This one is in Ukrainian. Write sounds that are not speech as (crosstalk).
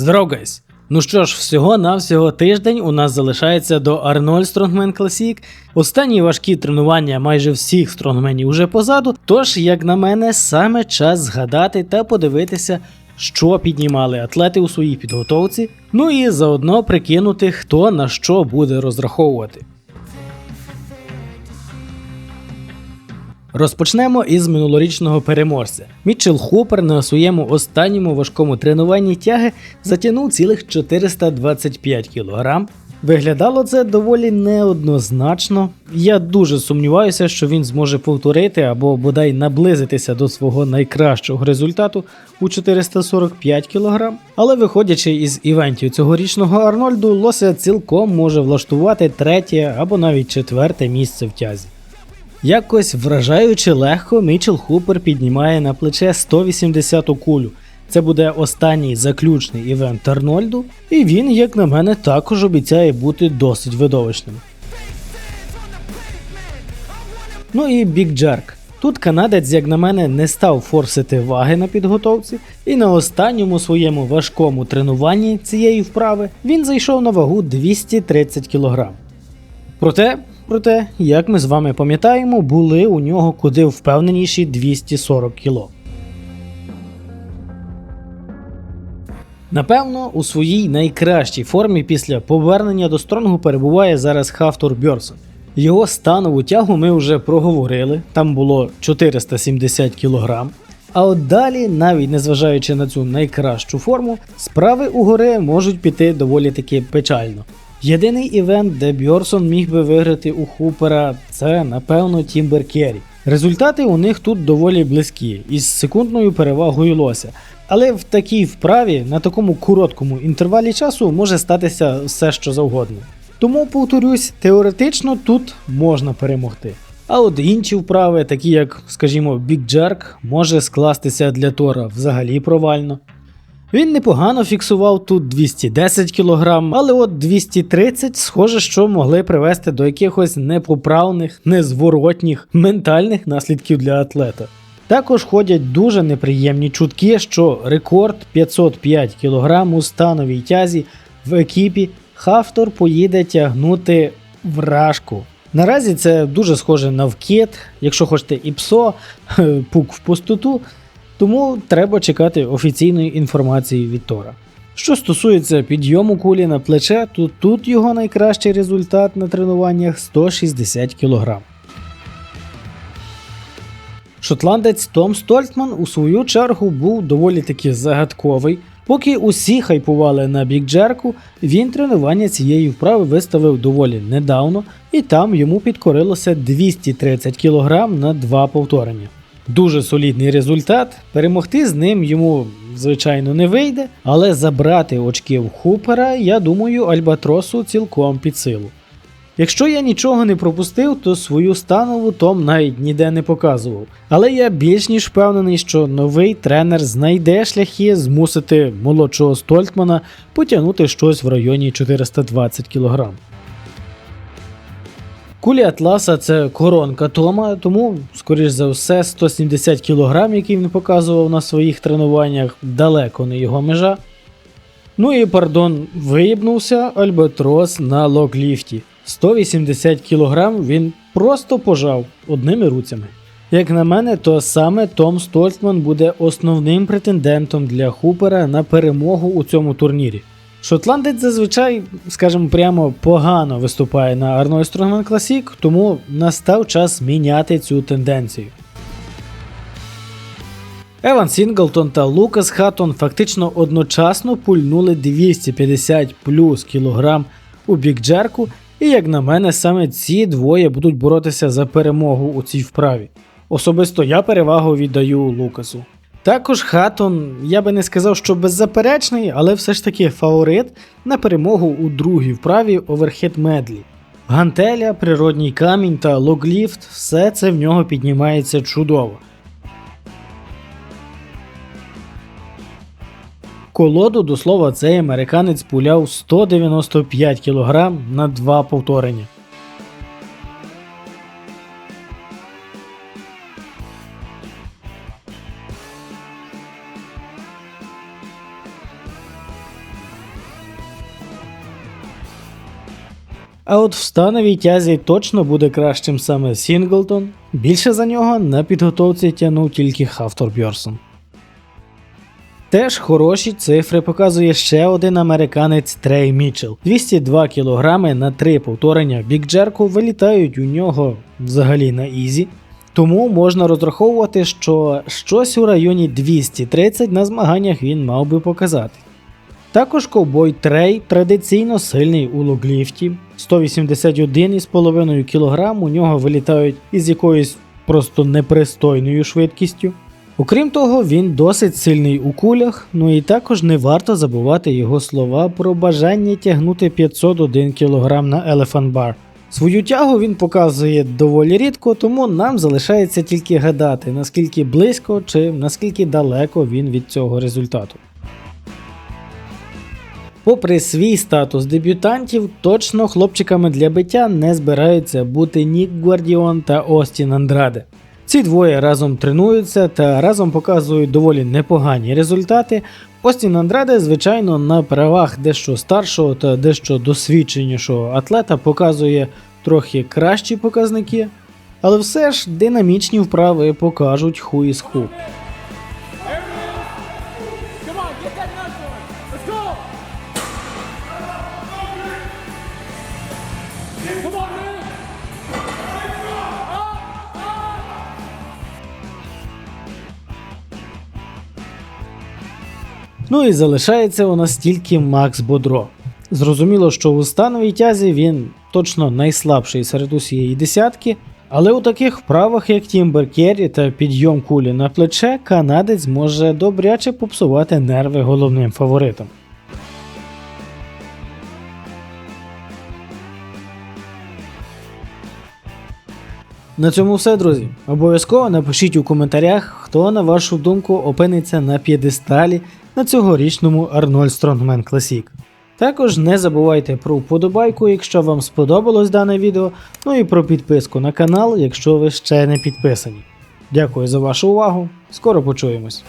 Здоров! Ну що ж, всього на всього тиждень у нас залишається до Арнольд Стронгмен Classic. Останні важкі тренування майже всіх стронгменів уже позаду. Тож, як на мене, саме час згадати та подивитися, що піднімали атлети у своїй підготовці. Ну і заодно прикинути, хто на що буде розраховувати. Розпочнемо із минулорічного переможця. Мітчел Хопер на своєму останньому важкому тренуванні тяги затягнув цілих 425 кг. Виглядало це доволі неоднозначно. Я дуже сумніваюся, що він зможе повторити або бодай наблизитися до свого найкращого результату у 445 кг. Але виходячи із івентів цьогорічного Арнольду, Лося цілком може влаштувати третє або навіть четверте місце в тязі. Якось вражаючи легко, Мічел Хупер піднімає на плече 180-ту кулю. Це буде останній заключний івент Арнольду, і він, як на мене, також обіцяє бути досить видовищним. Ну і Біг Джерк. Тут канадець, як на мене, не став форсити ваги на підготовці, і на останньому своєму важкому тренуванні цієї вправи він зайшов на вагу 230 кг. Проте, проте, як ми з вами пам'ятаємо, були у нього куди впевненіші 240 кг. Напевно, у своїй найкращій формі після повернення до стронгу перебуває зараз Хафтор Бьорсон. Його станову тягу ми вже проговорили, там було 470 кг. А от далі, навіть незважаючи на цю найкращу форму, справи у гори можуть піти доволі таки печально. Єдиний івент, де Бьорсон міг би виграти у Хупера, це напевно Тімбер Керрі. Результати у них тут доволі близькі, із секундною перевагою лося. Але в такій вправі на такому короткому інтервалі часу може статися все що завгодно. Тому, повторюсь, теоретично тут можна перемогти. А от інші вправи, такі як, скажімо, Jerk, може скластися для Тора взагалі провально. Він непогано фіксував тут 210 кг, але от 230 схоже, що могли привести до якихось непоправних, незворотніх ментальних наслідків для атлета. Також ходять дуже неприємні чутки, що рекорд 505 кг у становій тязі в екіпі Хафтор поїде тягнути вражку. Наразі це дуже схоже на вкид, якщо хочете і псо, (laughs) пук в пустоту, тому треба чекати офіційної інформації від Тора. Що стосується підйому кулі на плече, то тут його найкращий результат на тренуваннях 160 кг. Шотландець Том Стольтман у свою чергу був доволі таки загадковий. Поки усі хайпували на бікджерку, він тренування цієї вправи виставив доволі недавно, і там йому підкорилося 230 кг на два повторення. Дуже солідний результат. Перемогти з ним йому, звичайно, не вийде, але забрати очки в Хупера, я думаю, Альбатросу цілком під силу. Якщо я нічого не пропустив, то свою станову Том навіть ніде не показував. Але я більш ніж впевнений, що новий тренер знайде шляхи змусити молодшого Стольтмана потягнути щось в районі 420 кг. Кулі Атласа це коронка Тома, тому, скоріш за все, 170 кг, які він показував на своїх тренуваннях, далеко не його межа. Ну і пардон, виїбнувся Альбатрос на локліфті. 180 кг він просто пожав одними руцями. Як на мене, то саме Том Стольтман буде основним претендентом для Хупера на перемогу у цьому турнірі. Шотландець зазвичай, скажімо прямо, погано виступає на Arnold Strongman Classic, тому настав час міняти цю тенденцію. Еван Сінглтон та Лукас Хаттон фактично одночасно пульнули 250 плюс кілограм у бікджерку, і як на мене, саме ці двоє будуть боротися за перемогу у цій вправі. Особисто я перевагу віддаю Лукасу. Також Хаттон, я би не сказав, що беззаперечний, але все ж таки фаворит на перемогу у другій вправі оверхед медлі. Гантеля, природній камінь та логліфт все це в нього піднімається чудово. Колоду, до слова, цей американець пуляв 195 кг на два повторення. А от в становій тязі точно буде кращим саме Сінглтон. Більше за нього на підготовці тягнув тільки Хафтор Бьорсон. Теж хороші цифри показує ще один американець Трей Мітчелл. 202 кг на три повторення бікджерку вилітають у нього взагалі на ізі. Тому можна розраховувати, що щось у районі 230 на змаганнях він мав би показати. Також ковбой Трей традиційно сильний у логліфті. 181,5 кг у нього вилітають із якоюсь просто непристойною швидкістю. Окрім того, він досить сильний у кулях, ну і також не варто забувати його слова про бажання тягнути 501 кг на Elephant Bar. Свою тягу він показує доволі рідко, тому нам залишається тільки гадати, наскільки близько чи наскільки далеко він від цього результату. Попри свій статус дебютантів, точно хлопчиками для биття не збираються бути Нік Гвардіон та Остін Андраде. Ці двоє разом тренуються та разом показують доволі непогані результати. Остін Андраде, звичайно, на правах дещо старшого та дещо досвідченішого атлета показує трохи кращі показники, але все ж динамічні вправи покажуть who is who. Ну і залишається у нас тільки Макс Бодро. Зрозуміло, що у становій тязі він точно найслабший серед усієї десятки, але у таких вправах, як Тімбер Керрі та підйом кулі на плече, канадець може добряче попсувати нерви головним фаворитам. На цьому все, друзі. Обов'язково напишіть у коментарях, хто, на вашу думку, опиниться на п'єдесталі на цьогорічному Arnold Strongman Classic. Також не забувайте про вподобайку, якщо вам сподобалось дане відео, ну і про підписку на канал, якщо ви ще не підписані. Дякую за вашу увагу, скоро почуємось.